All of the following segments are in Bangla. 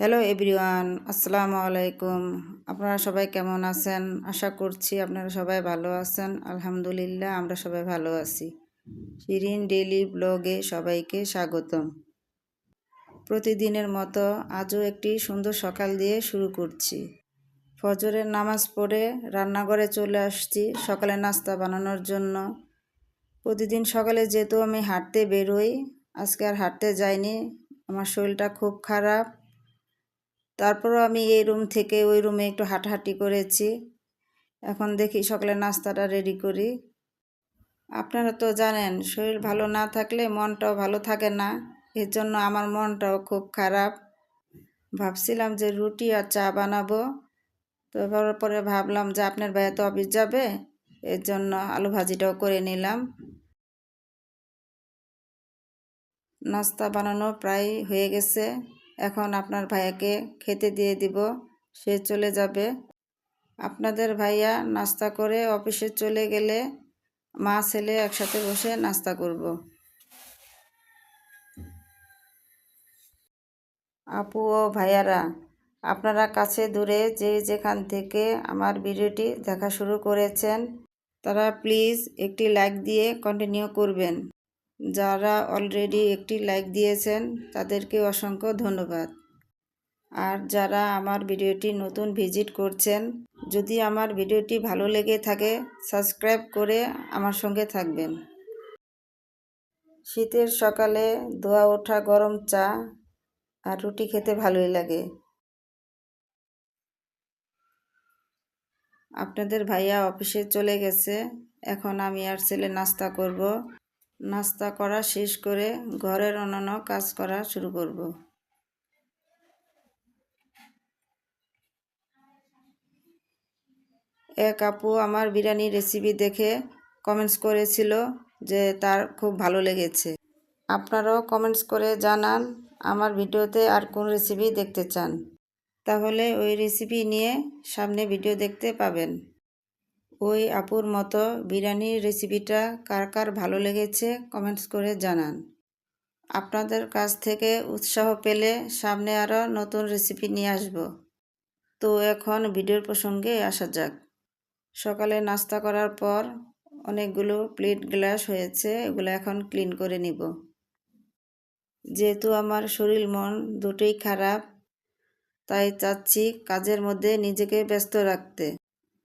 হ্যালো এভরিওয়ান আসসালামু আলাইকুম আপনারা সবাই কেমন আছেন? আশা করছি আপনারা সবাই ভালো আছেন। আলহামদুলিল্লাহ, আমরা সবাই ভালো আছি। শিরিন ডেইলি ব্লগে সবাইকে স্বাগতম। প্রতিদিনের মতো আজও একটি সুন্দর সকাল দিয়ে শুরু করছি। ফজরের নামাজ পড়ে রান্নাঘরে চলে আসছি সকালে নাস্তা বানানোর জন্য। প্রতিদিন সকালে যেহেতু আমি হাঁটতে বেরোই, আজকে আর হাঁটতে যাইনি। আমার শরীরটা খুব খারাপ। তারপরও আমি এই রুম থেকে ওই রুমে একটু হাঁটাহাঁটি করেছি। এখন দেখি সকালে নাস্তাটা রেডি করি। আপনারা তো জানেন, শরীর ভালো না থাকলে মনটাও ভালো থাকে না। এর জন্য আমার মনটাও খুব খারাপ। ভাবছিলাম যে রুটি আর চা বানাবো। তো পরে ভাবলাম যে আপনার ভাইয়া তো অফিস যাবে, এর জন্য আলু ভাজিটাও করে নিলাম। নাস্তা বানানো প্রায় হয়ে গেছে। এখন আপনার ভাইয়াকে খেতে দিয়ে দিব, সে চলে যাবে। আপনাদের ভাইয়া নাস্তা করে অফিসে চলে গেলে মা, ছেলে একসাথে বসে নাস্তা করব। আপু ও ভাইয়ারা, আপনারা কাছে দূরে যে যেখান থেকে আমার ভিডিওটি দেখা শুরু করেছেন, তারা প্লিজ একটি লাইক দিয়ে কন্টিনিউ করবেন। যারা অলরেডি একটি লাইক দিয়েছেন, তাদেরকে অসংখ্য ধন্যবাদ। আর যারা আমার ভিডিওটি নতুন ভিজিট করছেন, যদি আমার ভিডিওটি ভালো লেগে থাকে সাবস্ক্রাইব করে আমার সঙ্গে থাকবেন। শীতের সকালে ধোয়া ওঠা গরম চা আর রুটি খেতে ভালোই লাগে। আপনাদের ভাইয়া অফিসে চলে গেছে, এখন আমি আর ছেলে নাস্তা করব। নাস্তা করা শেষ করে ঘরের অন্যান্য কাজ করা শুরু করব। এক আপু আমার বিরিয়ানি রেসিপি দেখে কমেন্টস করেছিল যে তার খুব ভালো লেগেছে। আপনারাও কমেন্টস করে জানান আমার ভিডিওতে আর কোন রেসিপি দেখতে চান। তাহলে ওই রেসিপি নিয়ে সামনে ভিডিও দেখতে পাবেন। ওই আপুর মতো বিরিয়ানির রেসিপিটা কার কার ভালো লেগেছে কমেন্টস করে জানান। আপনাদের কাছ থেকে উৎসাহ পেলে সামনে আরও নতুন রেসিপি নিয়ে আসব। তো এখন ভিডিওর প্রসঙ্গে আসা যাক। সকালে নাস্তা করার পর অনেকগুলো প্লেট গ্লাস হয়েছে, এগুলো এখন ক্লিন করে নিব। যেহেতু আমার শরীর মন দুটোই খারাপ, তাই চাচ্ছি কাজের মধ্যে নিজেকে ব্যস্ত রাখতে।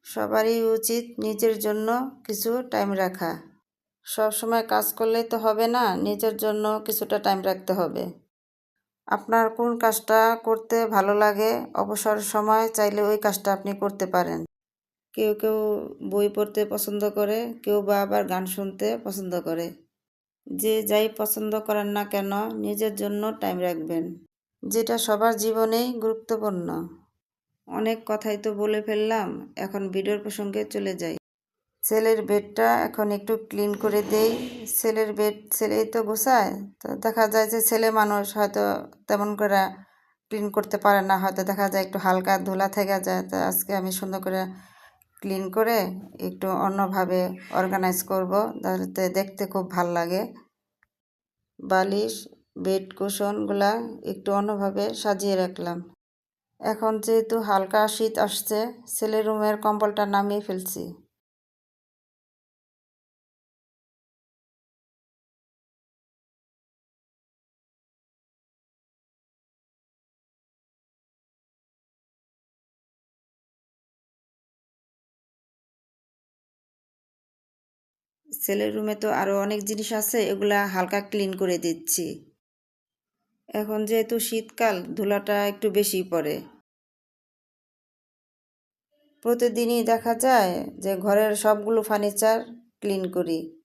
সবারই উচিত নিজের জন্য কিছু টাইম রাখা। সব সময় কাজ করলেই তো হবে না, নিজের জন্য কিছুটা টাইম রাখতে হবে। আপনার কোন কাজটা করতে ভালো লাগে, অবসর সময় চাইলে ওই কাজটা আপনি করতে পারেন। কেউ কেউ বই পড়তে পছন্দ করে, কেউ বা আবার গান শুনতে পছন্দ করে। যে যাই পছন্দ করেন না কেন, নিজের জন্য টাইম রাখবেন। যেটা সবার জীবনেই গুরুত্বপূর্ণ। অনেক কথাই তো বলে ফেললাম, এখন ভিডিওর প্রসঙ্গে চলে যাই। ছেলের বেডটা এখন একটু ক্লিন করে দেই। ছেলের বেড, ছেলেই তো গোছায়, তো দেখা যায় যে ছেলে মানুষ হয়তো তেমন করে ক্লিন করতে পারে না, হয়তো দেখা যায় একটু হালকা ধুলা থেকে যায়, তো আজকে আমি সুন্দর করে ক্লিন করে একটু অন্যভাবে অর্গানাইজ করব যাতে দেখতে খুব ভালো লাগে। বালিশ, বেড, কুশনগুলা একটু অন্যভাবে সাজিয়ে রাখলাম। এখন যেহেতু হালকা শীত আসছে ছেলে রুমের কম্বলটা নামিয়ে ফেলছি। ছেলের রুমে তো আরও অনেক জিনিস আছে, এগুলা হালকা ক্লিন করে দিচ্ছি। এখন যেহেতু শীতকাল, ধুলাটা একটু বেশি পড়ে। প্রতিদিনই দেখা যায় যে ঘরের সবগুলো ফার্নিচার ক্লিন করি।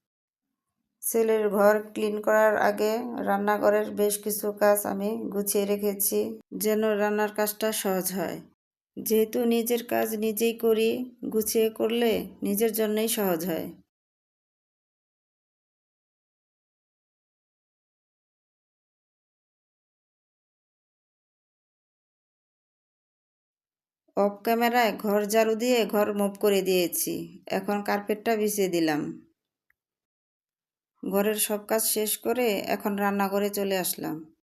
ছেলের ঘর ক্লিন করার আগে রান্নাঘরের বেশ কিছু কাজ আমি গুছিয়ে রেখেছি যেন রান্নার কাজটা সহজ হয়। যেহেতু নিজের কাজ নিজেই করি, গুছিয়ে করলে নিজের জন্যই সহজ হয়। অফ ক্যামেরায় ঘর ঝাড়ু দিয়ে ঘর মুভ করে দিয়েছি। এখন কার্পেটটা বিছিয়ে দিলাম। ঘরের সব কাজ শেষ করে এখন রান্না করে চলে আসলাম।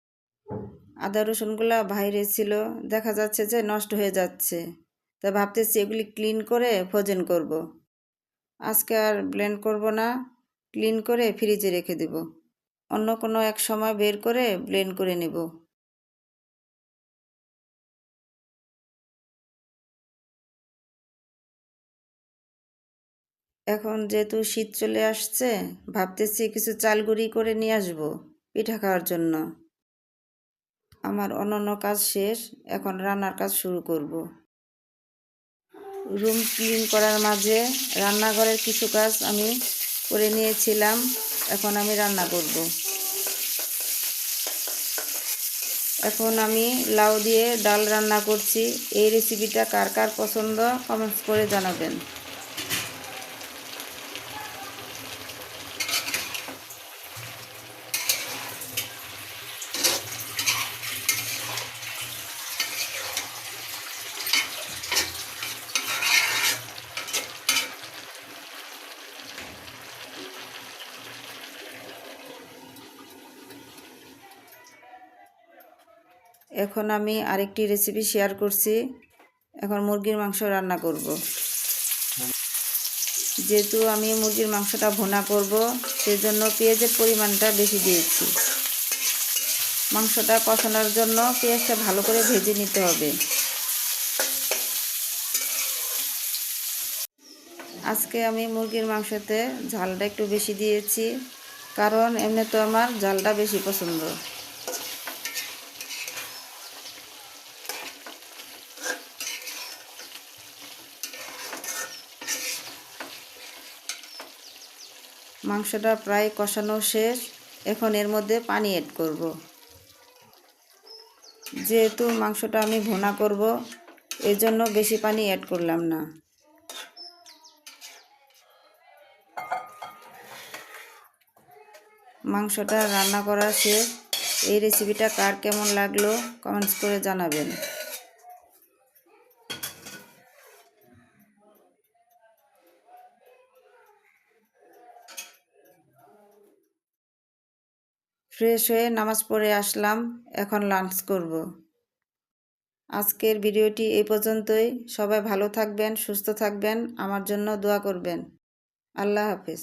আদা রসুনগুলা বাইরে ছিল, দেখা যাচ্ছে যে নষ্ট হয়ে যাচ্ছে। তা ভাবতেছি এগুলি ক্লিন করে ভোজন করব। আজকে আর ব্লেন্ড করব না, ক্লিন করে ফ্রিজে রেখে দেব। অন্য কোনো এক সময় বের করে ব্লেন্ড করে নেব। এখন যেহেতু শীত চলে আসছে, ভাবতেছি কিছু চাল গুঁড়ি করে নিয়ে আসব পিঠা খাওয়ার জন্য। আমার অন্যান্য কাজ শেষ, এখন রান্নার কাজ শুরু করব। রুম ক্লিন করার মাঝে রান্নাঘরের কিছু কাজ আমি করে নিয়েছিলাম, এখন আমি রান্না করব। এখন আমি লাউ দিয়ে ডাল রান্না করছি। এই রেসিপিটা কার কার পছন্দ কমেন্টস করে জানাবেন। এখন আমি আরেকটি রেসিপি শেয়ার করছি। এখন মুরগির মাংস রান্না করব। যেহেতু আমি মুরগির মাংসটা ভোনা করব, সেজন্য পেঁয়াজের পরিমাণটা বেশি দিয়েছি। মাংসটা কষানোর জন্য পেঁয়াজটা ভালো করে ভেজে নিতে হবে। আজকে আমি মুরগির মাংসতে ঝালটা একটু বেশি দিয়েছি, কারণ এমনি তো আমার ঝালটা বেশি পছন্দ। মাংসটা প্রায় কষানো শেষ। এখন এর মধ্যে পানি অ্যাড করব। যেহেতু মাংসটা আমি ভোনা করব এর জন্য বেশি পানি অ্যাড করলাম না। মাংসটা রান্না করা শেষ। এই রেসিপিটা কার কেমন লাগল কমেন্টস করে জানাবেন। ফ্রেশ হয়ে নামাজ পড়ে আসলাম, এখন লাঞ্চ করব। আজকের ভিডিওটি এই পর্যন্তই। সবাই ভালো থাকবেন, সুস্থ থাকবেন, আমার জন্য দোয়া করবেন। আল্লাহ হাফিজ।